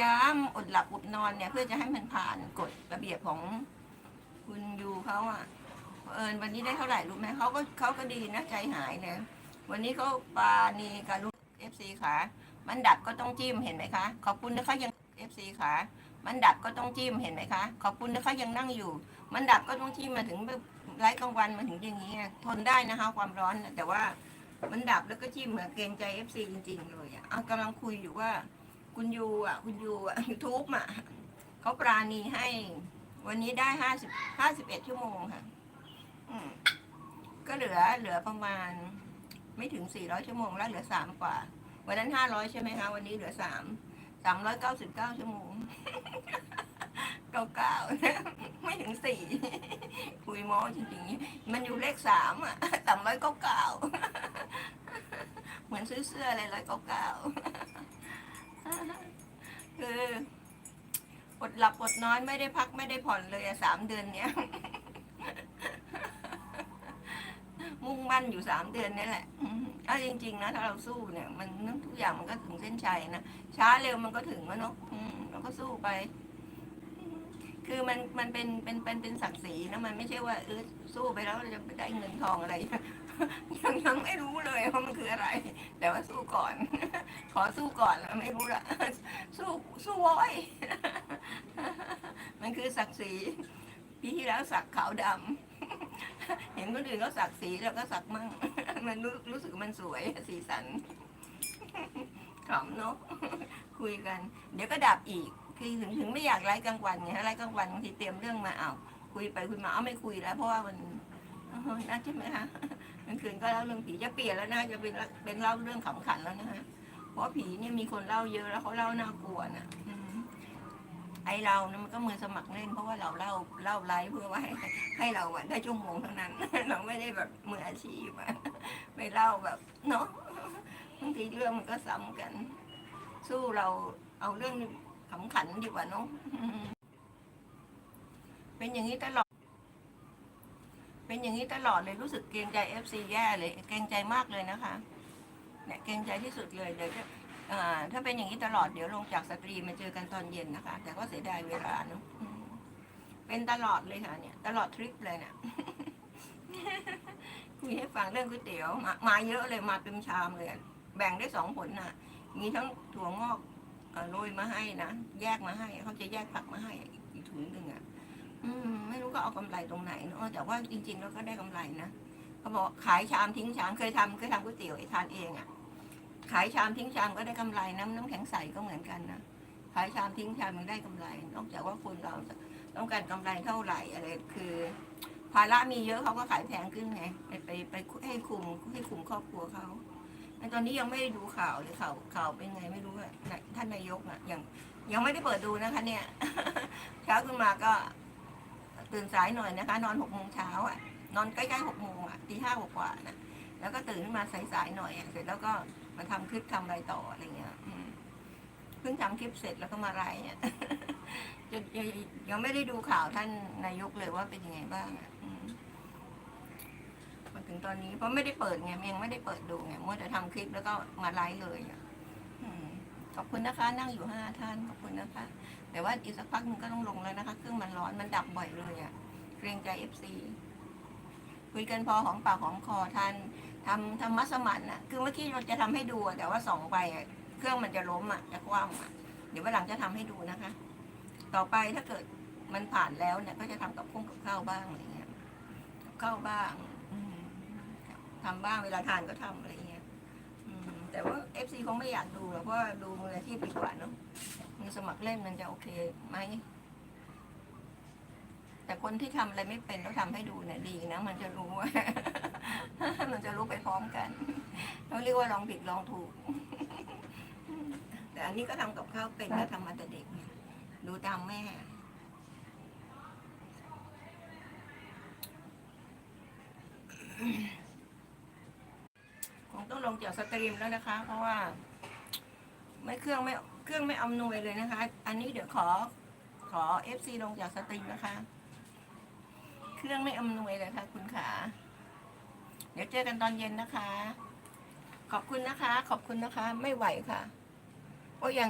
ายามอดหลับอดนอนเนี่ย เพื่อจะให้มันผ่านกฎระเบียบของคุณยูเขาอะเอิญวันนี้ได้เท่าไหร่รู้ไหมเขาก็เขาก็ดีนะใจหายเลยวันนี้เขาปานีกับลูกเอฟซีขามันดับก็ต้องจิ้มเห็นไหมคะขอบคุณนะคะยังเอฟซีขามันดับก็ต้องจิ้มเห็นไหมคะขอบคุณนะคะยังนั่งอยู่ มันดับก็ต้องจิ้มมาถึงไร้กลางวันมาถึงอย่างนี้ทนได้นะคะ ความร้อนแต่ว่ามันดับแล้วก็จิ้มเหมือนเกรงใจเอฟซีจริง ๆ เลยอะอะกำลังคุยอยู่ว่า คุณยูอะ คุณยูอะยูทูบอะเขาปราณีให้ วันนี้ได้ห้าสิบห้าสิบเอ็ดชั่วโมงค่ะ อืมก็เหลือเหลือประมาณ ไม่ถึงสี่ร้อยชั่วโมงแล้วเหลือสามกว่า วันนั้นห้าร้อยใช่ไหมคะ วันนี้เหลือสามสามร้อยเก้าสิบเก้าชั่วโมงเก้าเก้าไม่ถึงสี่คุยโม้จริงๆ มันอยู่เลขสามอะสามร้อยเก้าเก้าเหมือนซื้อเสื้ออะไรร้อยเก้าเก้า คืออดหลับอดนอนไม่ได้พักไม่ได้ผ่อนเลยอะสามเดือนเนี้ย มุ่งมั่นอยู่สามเดือนนี่แหละเอาจริง ๆ นะถ้าเราสู้เนี่ย มันทุกอย่างมันก็ถึงเส้นชัยนะช้าเร็วมันก็ถึงแล้วเนาะเราก็สู้ไป คือมันมันเป็นเป็นเป็นเป็นศักดิ์ศรีนะมันไม่ใช่ว่าเออสู้ไปแล้วเราจะได้เงินทองอะไรยังยังไม่รู้เลยว่ามันคืออะไร แต่ว่าสู้ก่อน ขอสู้ก่อนแล้วไม่รู้ละสู้สู้ว้อย มันคือศักดิ์ศรีปีที่แล้วสักขาวดำเห็นคนอื่นเขาสักสีแล้วก็สักมั่งมันรู้รู้สึกมันสวยสีสันขำเนาะคุยกัน เดี๋ยวก็ดับอีกคือถึงถึงไม่อยากไล่กลางวันไงไล่กลางวันบางทีเตรียมเรื่องมาอ้าวคุยไปคุยมาเอาไม่คุยแล้ว เพราะว่ามันน่าใช่ไหมคะกลางคืนก็เล่าเรื่องผีจะเปลี่ยนแล้วนะจะเป็นเป็นเล่าเรื่องขำขันแล้วนะฮะ เพราะผีเนี่ยมีคนเล่าเยอะแล้วเขาเล่าน่ากลัวนะอืมไอเราเนี่ยมันก็มือสมัครเล่น เพราะว่าเราเล่าเล่าไลฟ์เพื่อว่าให้ให้เราอะได้ชั่วโมงเท่านั้น เราไม่ได้แบบมืออาชีพอะไปเล่าแบบเนาะบางทีเรื่องมันก็ซ้ำกัน สู้เราเอาเรื่องขำขันดีกว่าเนาะอืมเป็นอย่างนี้ตลอด เป็นอย่างนี้ตลอดเลยรู้สึกเกรงใจเอฟซีแย่เลย เกรงใจมากเลยนะคะ เนี่ยเกรงใจที่สุดเลยเดี๋ยวจะถ้าเป็นอย่างนี้ตลอดเดี๋ยวลงจากสตรีมาเจอกันตอนเย็นนะคะ แต่ก็เสียดายเวลาเนาะเป็นตลอดเลยค่ะ เนี่ย ตลอดทริปเลยเนี่ยคุยให้ฟังเรื่องก๋วยเตี๋ยวมามาเยอะเลยมาเต็มชามเลยแบ่งได้สองผลน่ะมีทั้งถั่วงอกโรยมาให้นะแยกมาให้เขาจะแยกผักมาให้อีกถุงหนึ่งอะอืมไม่รู้ก็เอากำไรตรงไหนเนาะแต่ว่าจริงๆแล้วก็ได้กำไรนะเขาบอกขายชามทิ้งชามเคยทำเคยทำก๋วยเตี๋ยวไอ้ทานเองอะ่ะ ขายชามทิ้งชามก็ได้กำไรน้ำน้ำแข็งใสก็เหมือนกันนะขายชามทิ้งชามมันได้กำไร นอกจากว่าคนเราต้องการกำไรเท่าไหร่อะไรคือ ภาระมีเยอะเขาก็ขายแพงขึ้นไงไปไปไปให้คุมให้คุมครอบครัวเขาแต่ตอนนี้ยังไม่ได้ดูข่าวเลยข่าวข่าวเป็นไงไม่รู้อะท่านนายกอะยังยังไม่ได้เปิดดูนะคะ เนี่ยเช้าขึ้นมาก็ตื่นสายหน่อยนะคะ นอนหกโมงเช้าอะนอนใกล้ๆหกโมงอะตีห้ากว่าๆนะ แล้วก็ตื่นขึ้นมาสายๆหน่อยเสร็จแล้วก็มาทำคลิปทำอะไรต่ออะไรเงี้ยเพิ่งทำคลิปเสร็จแล้วก็มาไลฟ์เนี่ยจะยังยังไม่ได้ดูข่าวท่านนายกเลยว่าเป็นยังไงบ้างมาถึงตอนนี้เพราะไม่ได้เปิดไงยังไม่ได้เปิดดูไงมัวแต่ทำคลิปแล้วก็มาไลฟ์เลยอขอบคุณนะคะ นั่งอยู่ห้าท่านขอบคุณนะคะ แต่ว่าอีกสักพักนึงก็ต้องลงแล้วนะคะเครื่องมันร้อนมันดับบ่อยเลยอะ่ะเกรงใจเอฟซีคุยกันพอของปากของคอทัน ทำทำมัสมั่นอะ คือเมื่อกี้เราจะทำให้ดูแต่ว่าส่องไปเครื่องมันจะล้มอะจะคว่ำอะเดี๋ยววันหลังจะทำให้ดูนะคะ ต่อไปถ้าเกิดมันผ่านแล้วเนี่ย ก็จะทำกับพุ่งกับข้าวบ้างอะไรเงี้ยกับข้าวบ้างอืมทำบ้างเวลาทานก็ทำอะไรเงี้ยแต่ว่าเอฟซีคงไม่อยากดูหรอกเพราะว่าดูมืออาชีพดีกว่าเนาะมือสมัครเล่นมันจะโอเคไหมแต่คนที่ทำอะไรไม่เป็นแล้วทำให้ดูเนี่ยดีนะมันจะรู้ว่า มันจะรู้ไปพร้อมกันเขาเรียกว่าลองผิดลองถูก แต่อันนี้ก็ทำกับข้าวเป็นก็ทำมาแต่เด็กไงดูตามแม่คงต้องลงจากสตรีมแล้วนะคะ เพราะว่า ไม่เครื่องไม่เครื่องไม่อำนวยเลยนะคะ อันนี้เดี๋ยวขอขอเอฟซีลงจากสตรีมนะคะ เครื่องไม่อำนวยเลยค่ะคุณขา เดี๋ยวเจอกันตอนเย็นนะคะ ขอบคุณนะคะ ขอบคุณนะคะ ไม่ไหวค่ะ โอ้ยัง